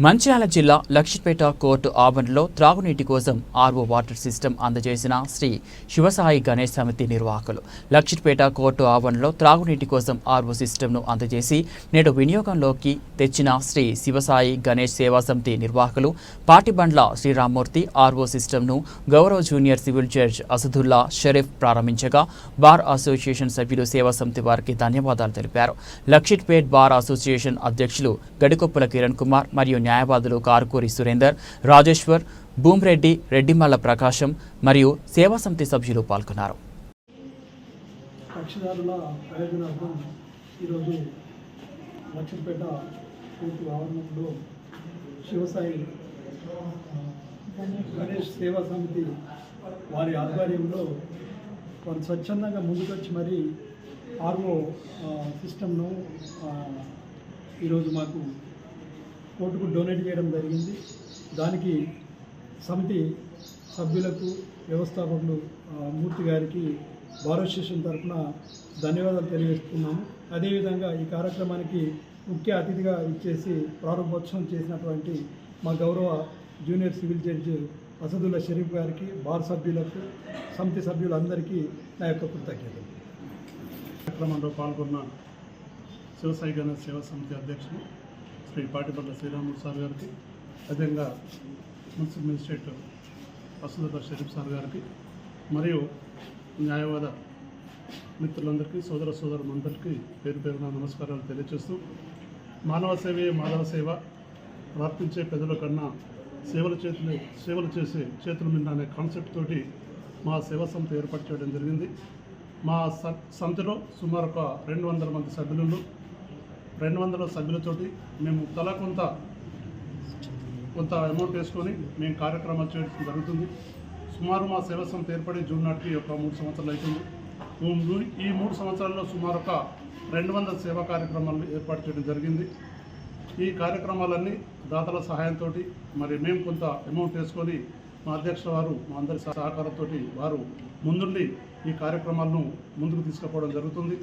మంచిర్యాల జిల్లా లక్ష్మీపేట కోర్టు ఆవరణలో త్రాగునీటి కోసం ఆర్ఓ వాటర్ సిస్టమ్ అందజేసిన శ్రీ శివసాయి గణేష్ సమితి నిర్వాహకులు. లక్ష్మీపేట కోర్టు ఆవరణలో త్రాగునీటి కోసం ఆర్ఓ సిస్టమ్ను అందజేసి నేడు వినియోగంలోకి తెచ్చిన శ్రీ శివసాయి గణేష్ సేవా సమితి నిర్వాహకులు పాటిబండ్ల శ్రీరామ్మూర్తి ఆర్ఓ సిస్టమ్ను గౌరవ junior civil judge Asadullah Sharif ప్రారంభించగా bar association సభ్యులు సేవా సమితి వారికి ధన్యవాదాలు తెలిపారు. లక్ష్మీపేట్ బార్ అసోసియేషన్ అధ్యక్షులు గడికొప్పుల కిరణ్ కుమార్ మరియు న్యాయవాదులు కార్కూరి సురేందర్ రాజేశ్వర్ భూమిరెడ్డి రెడ్డిమల్ల ప్రకాశం మరియు సేవా సమితి సభ్యులు పాల్గొన్నారు. కక్షిదారుల ప్రయోజనార్థం ఈరోజు లక్ష్మీపేట కోర్టు ఆవరణంలో శివసాయి గణేష్ సేవా సమితి వారి ఆధ్వర్యంలో వారు స్వచ్ఛందంగా ముందుకొచ్చి మరి ఆర్ఓ సిస్టమ్ను ఈరోజు మాకు కోర్టుకు డొనేట్ చేయడం జరిగింది. దానికి సమితి సభ్యులకు వ్యవస్థాపకులు మూర్తి గారికి భారత స్టేషన్ తరఫున ధన్యవాదాలు తెలియజేస్తున్నాము. అదేవిధంగా ఈ కార్యక్రమానికి ముఖ్య అతిథిగా ఇచ్చేసి ప్రారంభోత్సవం చేసినటువంటి మా గౌరవ junior civil judge Asadullah Sharif గారికి బార్ సభ్యులకు సమితి సభ్యులందరికీ నా యొక్క కృతజ్ఞతలు. కార్యక్రమంలో పాల్గొన్న శివసాయి గణ సేవా సమితి అధ్యక్షుడు శ్రీ పాటిపల్ల శ్రీరాముడు సార్ గారికి అదేవిధంగా municipal magistrate Vasundhara Sharif sir గారికి మరియు న్యాయవాద మిత్రులందరికీ సోదర సోదరు మండలికి పేరు పేరున నమస్కారాలు తెలియజేస్తూ మానవ సేవే మాధవ సేవ ప్రార్థించే పెదల కన్నా సేవల చేతులు సేవలు చేసే చేతుల మీద అనే కాన్సెప్ట్ తోటి మా సేవా సంస్థ ఏర్పాటు చేయడం జరిగింది. మా స- సుమారు ఒక రెండు వందల మంది సభ్యులు రెండు వందల సభ్యులతోటి మేము తల కొంత కొంత అమౌంట్ వేసుకొని మేము కార్యక్రమాలు చేయడం జరుగుతుంది. సుమారు మా సేవా సంస్థ ఏర్పడి జూన్ నాటికి ఒక మూడు సంవత్సరాలు అవుతుంది ఈ మూ- ఈ మూడు సంవత్సరాల్లో సుమారు ఒక రెండు వందల సేవా కార్యక్రమాలు ఏర్పాటు చేయడం జరిగింది. ఈ కార్యక్రమాలన్నీ దాతల సహాయంతో మరి మేము కొంత అమౌంట్ వేసుకొని మా అధ్యక్ష వారు మా అందరి సహకారంతో వారు ముందుండి ఈ కార్యక్రమాలను ముందుకు తీసుకుపోవడం జరుగుతుంది.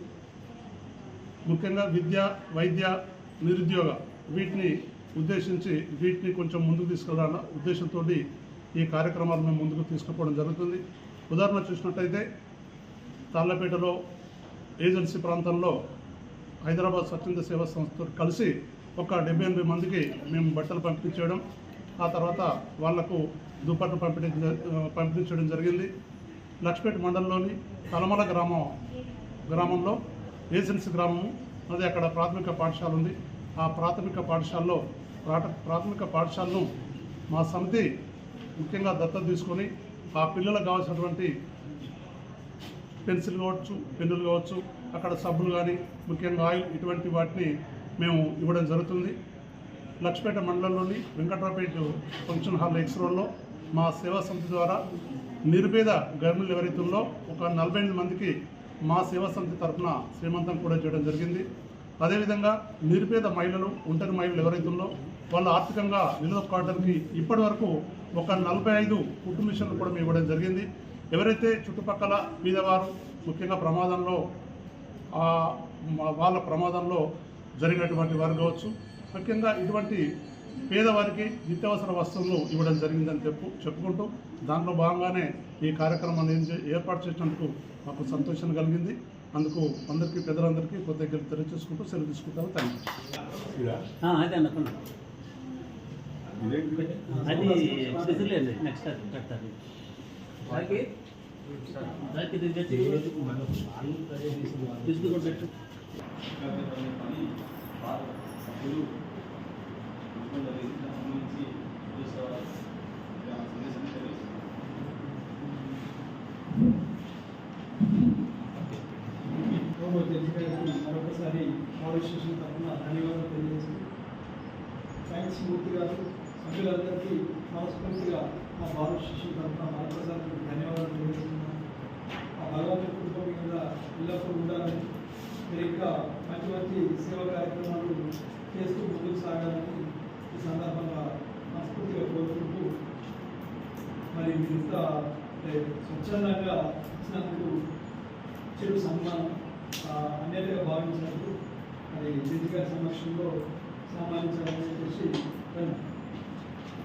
ముఖ్యంగా విద్య వైద్య నిరుద్యోగ వీటిని ఉద్దేశించి వీటిని కొంచెం ముందుకు తీసుకెళ్ళాల ఉద్దేశంతో ఈ కార్యక్రమాలు మేము ముందుకు తీసుకుపోవడం జరుగుతుంది. ఉదాహరణ చూసినట్టయితే తాళ్ళపేటలో ఏజెన్సీ ప్రాంతంలో హైదరాబాద్ స్వచ్ఛంద సేవా సంస్థతో కలిసి ఒక డెబ్బై ఎనభై మందికి మేము బట్టలు పంపిణీ చేయడం ఆ తర్వాత వాళ్ళకు దుప్పట్లు పంపిణీ పంపిణీ చేయడం జరిగింది. లక్ష్మేట మండలంలోని తలమల గ్రామం గ్రామంలో ఏజెన్సీ గ్రామము అది అక్కడ ప్రాథమిక పాఠశాల ఉంది. ఆ ప్రాథమిక పాఠశాలలో ప్రాథమిక పాఠశాలను మా సమితి ముఖ్యంగా దత్తత తీసుకొని ఆ పిల్లలకు కావాల్సినటువంటి పెన్సిల్ కావచ్చు పెన్నులు కావచ్చు అక్కడ సబ్బులు కానీ ముఖ్యంగా ఆయిల్ ఇటువంటి వాటిని మేము ఇవ్వడం జరుగుతుంది. లక్ష్మీపేట మండలంలోని వెంకట్రాపేట ఫంక్షన్ హాల్ ఎక్స్ రోడ్లో మా సేవా సమితి ద్వారా నిర్భేద గర్భిణులు ఎవరైతుందో ఒక నలభై మందికి మా సేవా సమితి తరఫున శ్రీమంతం కూడా చేయడం జరిగింది. అదేవిధంగా నిరుపేద మహిళలు ఒంటరి మహిళలు ఎవరైతుందో వాళ్ళు ఆర్థికంగా నిలదొక్కోవడానికి ఇప్పటి వరకు ఒక నలభై ఐదు కుటుంబ మిషన్లు కూడా మేము ఇవ్వడం జరిగింది. ఎవరైతే చుట్టుపక్కల పేదవారు ముఖ్యంగా ప్రమాదంలో వాళ్ళ ప్రమాదంలో జరిగినటువంటి వారు కావచ్చు ముఖ్యంగా ఇటువంటి పేదవారికి నిత్యావసర వస్తువులు ఇవ్వడం జరిగిందని చెప్పు చెప్పుకుంటూ దాంట్లో భాగంగానే ఈ కార్యక్రమాన్ని ఏర్పాటు చేసినందుకు మాకు సంతోషం కలిగింది అందుకు అందరికీ పెద్దలందరికీ కృతజ్ఞతలు తెలియజేసుకుంటూ సెలవు తీసుకుంటాము థ్యాంక్ యూ ఆ, అదే అనుకున్నా అది నెక్స్ట్ దానికి ఇది తెచ్చి తీసుకుని పెట్టు గౌరవ జడ్జి గారికి మరొకసారి భారత తరఫున ధన్యవాదాలు తెలియజేస్తూ థ్యాంక్స్ మూర్తి గారు సభ్యులందరికీ మనస్ఫూర్తిగా మా భారత తరఫున మరొకసారి ధన్యవాదాలు తెలియజేస్తున్నాం ఆ భగవంతుడి కుటుంబం మీద ఇళ్ళప్పుడు ఉండాలని మీరు మంచి మంచి సేవా కార్యక్రమాలు చేస్తూ ముందుకు సాగాలని ఈ సందర్భంగా మనస్ఫూర్తిగా కోరుకుంటూ మరి మిగతా స్వచ్ఛందంగా ఇచ్చినప్పుడు చెడు సన్మానం అన్యతగా భావించినప్పుడు అది నిజంగా సమక్షంలో సన్మానించాలని చెప్పేసి